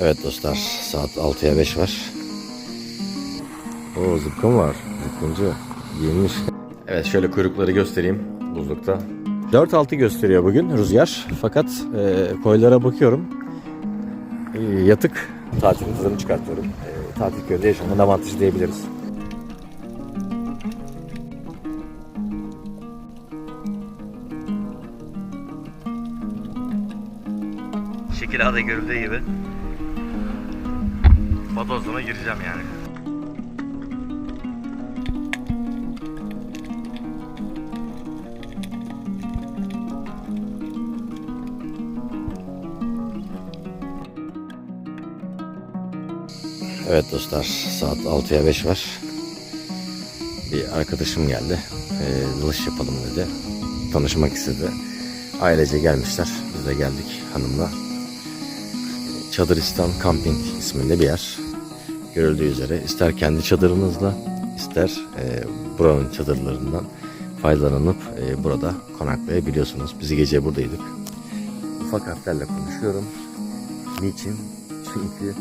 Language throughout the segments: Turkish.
Evet dostlar saat 6'ya 5 var. Oo zıpkın var. Zıpkıncı giyinmiş. Evet şöyle kuyrukları göstereyim buzlukta. 4-6 gösteriyor bugün rüzgar. Fakat e, koylara bakıyorum. E, yatık. Tatilin tadını çıkartıyorum. E, tatil köyde yaşamanın avantajı diyebiliriz. Şekil ağda görüldüğü gibi Badozlama gireceğim yani. Evet dostlar saat 6'ya 5 var. Bir arkadaşım geldi. Dalış yapalım dedi. Tanışmak istedi. Ailece gelmişler. Biz de geldik hanımla. Çadıristan Camping isminde bir yer. Görüldüğü üzere ister kendi çadırınızla ister e, buranın çadırlarından faydalanıp e, burada konaklayabiliyorsunuz. Biz gece buradaydık. Ufak harflerle konuşuyorum. Niçin? Çünkü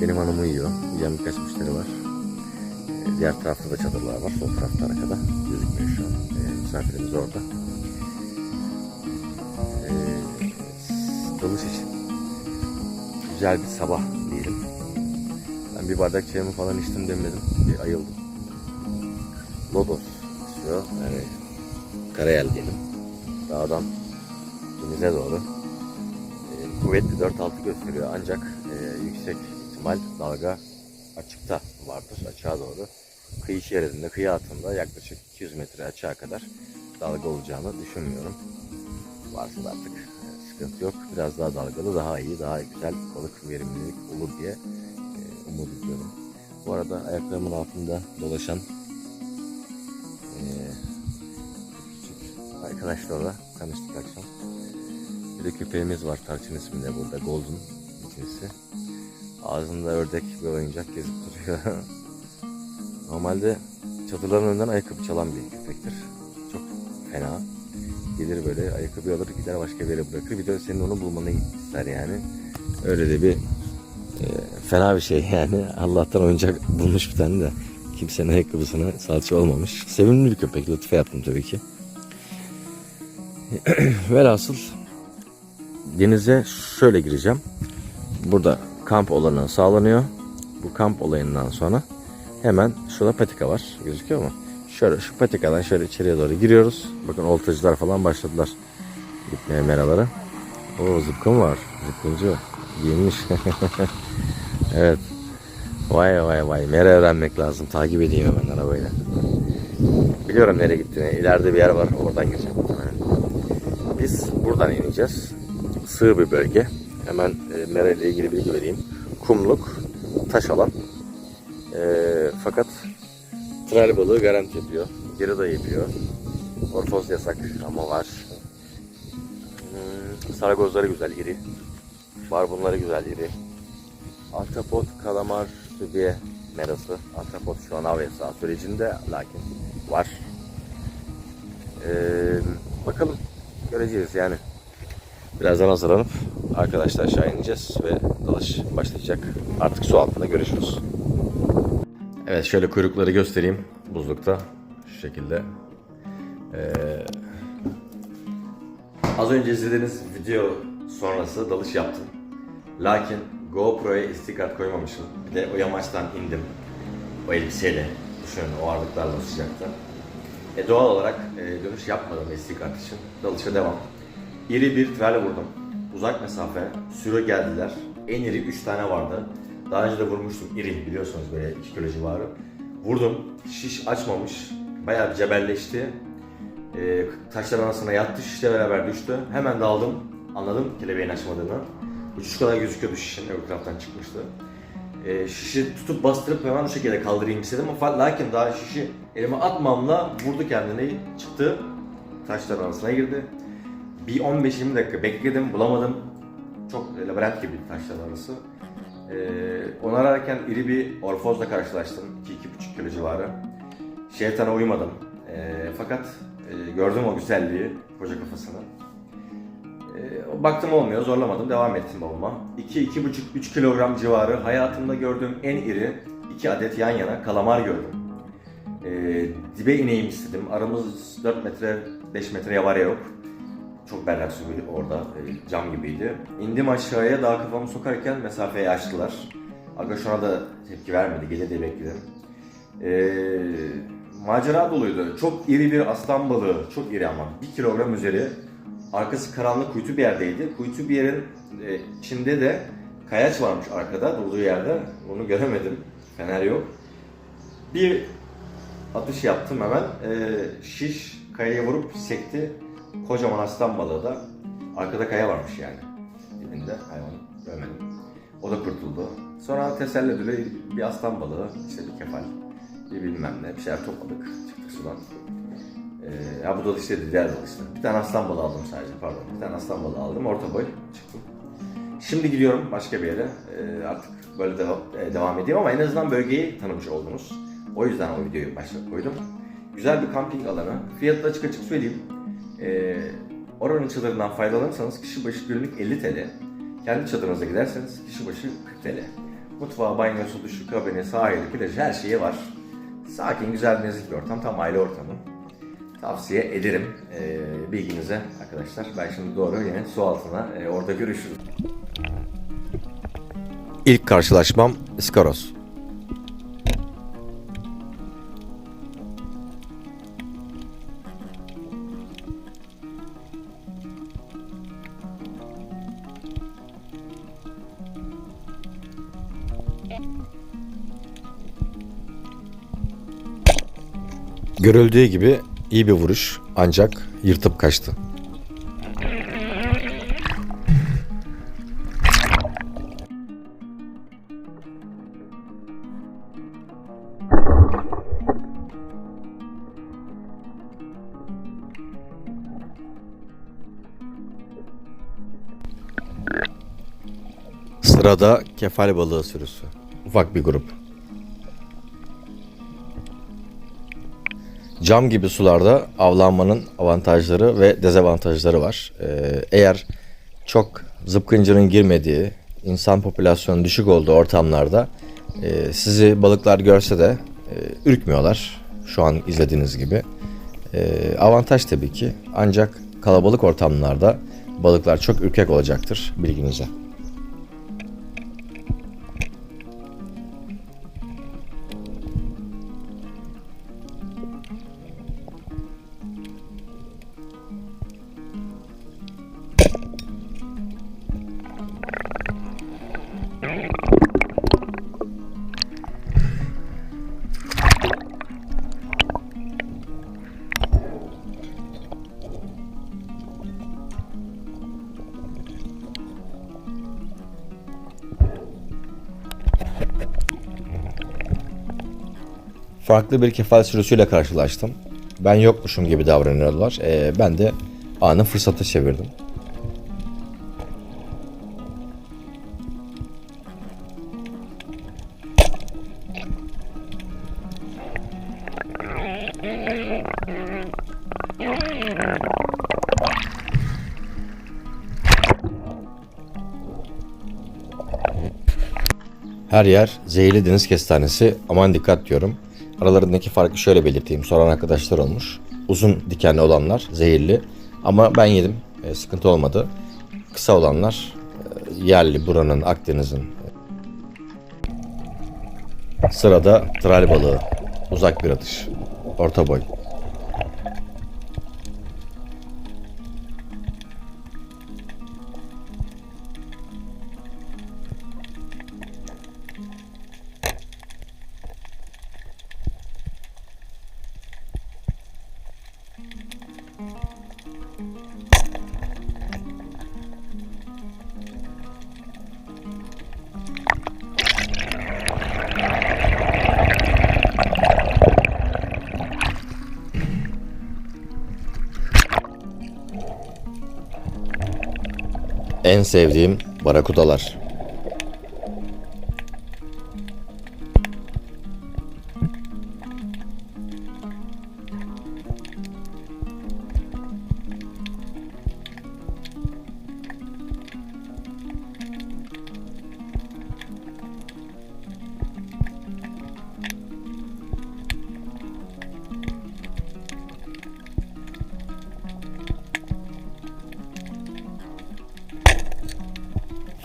benim hanım uyuyor. Uyuyan birkaç müşteri var. E, diğer tarafta da çadırlar var. Sol tarafta arkada. Gözükmüyor şu an. E, misafirimiz orada. E, dalış için güzel bir sabah diyelim. Ben bir bardak çayımı falan içtim demedim. Bir ayıldım. Lodos istiyor. Yani karayel diyelim. Dağdan denize doğru. E, kuvvetli 4-6 gösteriyor ancak e, yüksek ihtimal dalga açıkta vardır açığa doğru. Kıyı şeridinde, kıyı altında yaklaşık 200 metre açığa kadar dalga olacağını düşünmüyorum. Varsa artık sıkıntı yok. Biraz daha dalgalı, daha iyi, daha güzel balık verimlilik olur diye e, umut ediyorum. Bu arada ayaklarımın altında dolaşan e, arkadaşlarla tanıştık akşam. Bir de köpeğimiz var Tarçın isminde burada Golden cinsi. Ağzında ördek bir oyuncak gezip duruyor. Normalde çadırların önünden ayakkabı çalan bir köpektir. Çok fena. Gelir böyle ayakkabı alır gider başka bir yere bırakır. Bir de senin onu bulmanı ister yani. Öyle de bir e, fena bir şey yani. Allah'tan oyuncak bulmuş bir tane de. Kimsenin ayakkabısına salça olmamış. Sevimli bir köpek. Lütfe yaptım tabii ki. Velhasıl denize şöyle gireceğim. Burada kamp olanağı sağlanıyor. Bu kamp olayından sonra hemen şurada patika var. Gözüküyor mu? Şöyle şu patikadan şöyle içeriye doğru giriyoruz. Bakın oltacılar falan başladılar gitmeye meralara. O zıpkın var. Zıpkıncı giyinmiş. evet. Vay vay vay. Mera öğrenmek lazım. Takip edeyim hemen arabayla. Biliyorum nereye gittiğini. İleride bir yer var. Oradan gireceğim. Biz buradan ineceğiz. Sığ bir bölge. Hemen e, Mera ile ilgili bilgi vereyim. Kumluk, taş alan. E, fakat tral balığı garanti ediyor. Geri dayabiliyor. Orfoz yasak ama var. Hmm, sargozları güzel, iri. Barbunları güzel, iri. Ahtapot, kalamar, sübiye merası. Ahtapot şu an av yasağı sürecinde lakin var. Ee, bakalım göreceğiz yani. Birazdan hazırlanıp arkadaşlar aşağı ineceğiz ve dalış başlayacak. Artık su altında görüşürüz. Evet şöyle kuyrukları göstereyim buzlukta. Şu şekilde. Ee, az önce izlediğiniz video sonrası dalış yaptım. Lakin GoPro'ya SD kart koymamışım. Bir de o yamaçtan indim. O elbiseyle. Düşünün o ağırlıklarla sıcakta. E, doğal olarak e, dönüş yapmadım SD kart için. Dalışa devam. İri bir trale vurdum. Uzak mesafe. Sürü geldiler. En iri 3 tane vardı. Daha önce de vurmuştum. İri biliyorsunuz böyle 2 kilo civarı. Vurdum. Şiş açmamış. Bayağı bir cebelleşti. E, taşların arasına yattı. Şişle beraber düştü. Hemen daldım. Anladım kelebeğin açmadığını. Uçuş kadar gözüküyordu şişin. Öbür taraftan çıkmıştı. E, şişi tutup bastırıp hemen o şekilde kaldırayım istedim ama lakin daha şişi elime atmamla vurdu kendini çıktı taşların arasına girdi. Bir 15-20 dakika bekledim bulamadım. Çok labirent gibi taşların arası. E, onu ararken iri bir orfozla karşılaştım. 2-2,5 kilo civarı. Şeytana uymadım. E, fakat e, gördüm o güzelliği koca kafasını. E, baktım olmuyor, zorlamadım, devam ettim babama. 2-2,5-3 kilogram civarı hayatımda gördüğüm en iri iki adet yan yana kalamar gördüm. Ee, dibe ineyim istedim. Aramız 4 metre, 5 metreye var ya yok. Çok berrak suydu orada, e, cam gibiydi. İndim aşağıya, daha kafamı sokarken mesafeyi açtılar. Aga şuna da tepki vermedi, gelir diye bekledim. Ee, macera doluydu. Çok iri bir aslan balığı, çok iri ama. 1 kilogram üzeri. Arkası karanlık kuytu bir yerdeydi. Kuytu bir yerin e, içinde de kayaç varmış arkada, durduğu yerde. Onu göremedim, fener yok. Bir atış yaptım hemen. Ee, şiş kayaya vurup sekti. Kocaman aslan balığı da arkada kaya varmış yani. Dibinde hayvan görmedim. O da kurtuldu. Sonra teselli ödülü bir aslan balığı, işte bir kefal, bir bilmem ne bir şeyler topladık. Çıktık sudan. Ee, ya bu da işte diğer balık işte. Bir tane aslan balığı aldım sadece pardon. Bir tane aslan balığı aldım. Orta boy çıktım. Şimdi gidiyorum başka bir yere. Ee, artık böyle devam, e, devam edeyim ama en azından bölgeyi tanımış oldunuz. O yüzden o videoyu başta koydum. Güzel bir kamping alanı. Fiyatı açık açık söyleyeyim. Ee, oranın çadırından faydalanırsanız kişi başı günlük 50 TL. Kendi çadırınıza giderseniz kişi başı 40 TL. Mutfağı, banyosu, duşu, kabini, sahili, plajı her şeyi var. Sakin, güzel, nezih bir ortam. Tam aile ortamı. Tavsiye ederim ee, bilginize arkadaşlar. Ben şimdi doğru yine su altına e, orada görüşürüz. İlk karşılaşmam Iskaros. Görüldüğü gibi iyi bir vuruş ancak yırtıp kaçtı. Sırada kefal balığı sürüsü. Ufak bir grup. Cam gibi sularda avlanmanın avantajları ve dezavantajları var. Ee, eğer çok zıpkıncının girmediği, insan popülasyonu düşük olduğu ortamlarda e, sizi balıklar görse de e, ürkmüyorlar. Şu an izlediğiniz gibi. E, avantaj tabii ki. Ancak kalabalık ortamlarda balıklar çok ürkek olacaktır bilginize. Farklı bir kefal sürüsüyle karşılaştım. Ben yokmuşum gibi davranıyorlar. Ee, ben de anı fırsata çevirdim. Her yer zehirli deniz kestanesi. Aman dikkat diyorum. Aralarındaki farkı şöyle belirteyim. Soran arkadaşlar olmuş. Uzun dikenli olanlar zehirli. Ama ben yedim. E, sıkıntı olmadı. Kısa olanlar e, yerli buranın Akdeniz'in. Sırada tral balığı. Uzak bir atış. Orta boy. En sevdiğim barakudalar.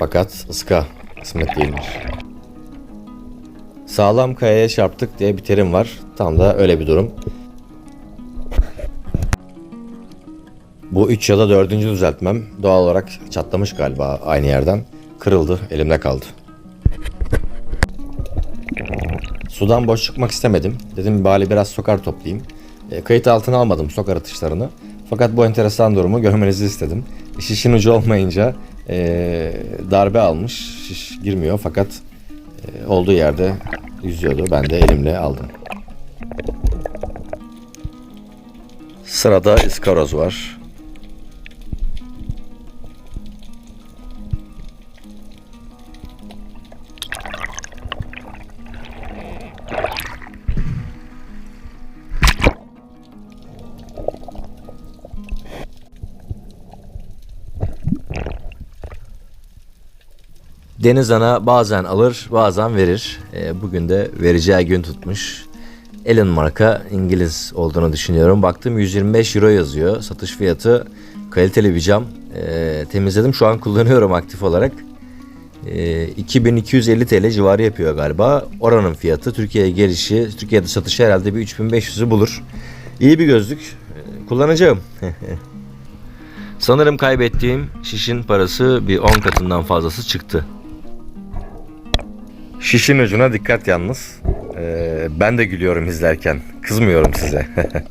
Fakat ıska kısmet değilmiş. Sağlam kayaya çarptık diye bir terim var. Tam da öyle bir durum. Bu 3 ya da 4. düzeltmem doğal olarak çatlamış galiba aynı yerden. Kırıldı, elimde kaldı. Sudan boş çıkmak istemedim. Dedim bari biraz sokar toplayayım. E, kayıt altına almadım sokar atışlarını. Fakat bu enteresan durumu görmenizi istedim. Şişin ucu olmayınca e, darbe almış. Şiş girmiyor fakat e, olduğu yerde yüzüyordu. Ben de elimle aldım. Sırada iskaroz var. Deniz ana bazen alır bazen verir. E, bugün de vereceği gün tutmuş. Elin marka İngiliz olduğunu düşünüyorum. Baktım 125 euro yazıyor. Satış fiyatı kaliteli bir cam. E, temizledim şu an kullanıyorum aktif olarak. E, 2250 TL civarı yapıyor galiba. Oranın fiyatı Türkiye'ye gelişi, Türkiye'de satışı herhalde bir 3500'ü bulur. İyi bir gözlük. E, kullanacağım. Sanırım kaybettiğim şişin parası bir 10 katından fazlası çıktı. Şişin ucuna dikkat yalnız. Ee, ben de gülüyorum izlerken. Kızmıyorum size.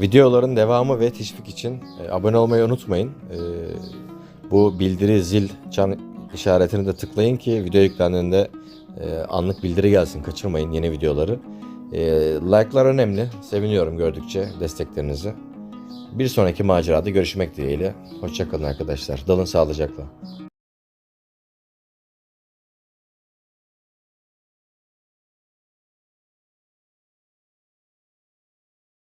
Videoların devamı ve teşvik için e, abone olmayı unutmayın. E, bu bildiri zil çan işaretini de tıklayın ki video yüklendiğinde e, anlık bildiri gelsin. Kaçırmayın yeni videoları. E, like'lar önemli. Seviniyorum gördükçe desteklerinizi. Bir sonraki macerada görüşmek dileğiyle. Hoşçakalın arkadaşlar. Dalın sağlıcakla.